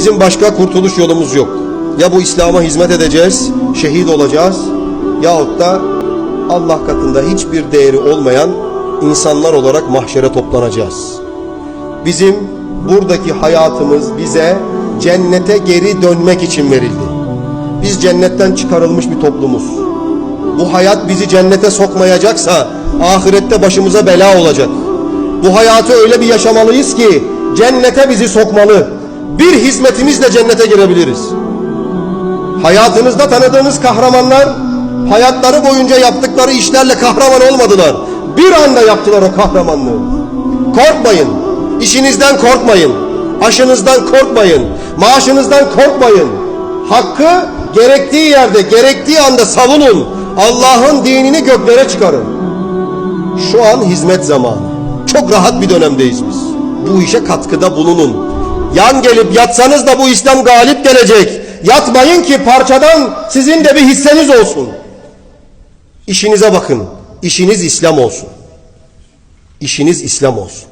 Bizim başka kurtuluş yolumuz yok. Ya bu İslam'a hizmet edeceğiz, şehit olacağız yahut da Allah katında hiçbir değeri olmayan insanlar olarak mahşere toplanacağız. Bizim buradaki hayatımız bize cennete geri dönmek için verildi. Biz cennetten çıkarılmış bir toplumuz. Bu hayat bizi cennete sokmayacaksa ahirette başımıza bela olacak. Bu hayatı öyle bir yaşamalıyız ki cennete bizi sokmalı. Bir hizmetimizle cennete girebiliriz. Hayatınızda tanıdığınız kahramanlar hayatları boyunca yaptıkları işlerle kahraman olmadılar. Bir anda yaptılar o kahramanlığı. Korkmayın. İşinizden korkmayın. Aşınızdan korkmayın. Maaşınızdan korkmayın. Hakkı gerektiği yerde, gerektiği anda savunun. Allah'ın dinini göklere çıkarın. Şu an hizmet zamanı. Çok rahat bir dönemdeyiz biz. Bu işe katkıda bulunun. Yan gelip yatsanız da bu İslam galip gelecek. Yatmayın ki parçadan sizin de bir hisseniz olsun. İşinize bakın. İşiniz İslam olsun. İşiniz İslam olsun.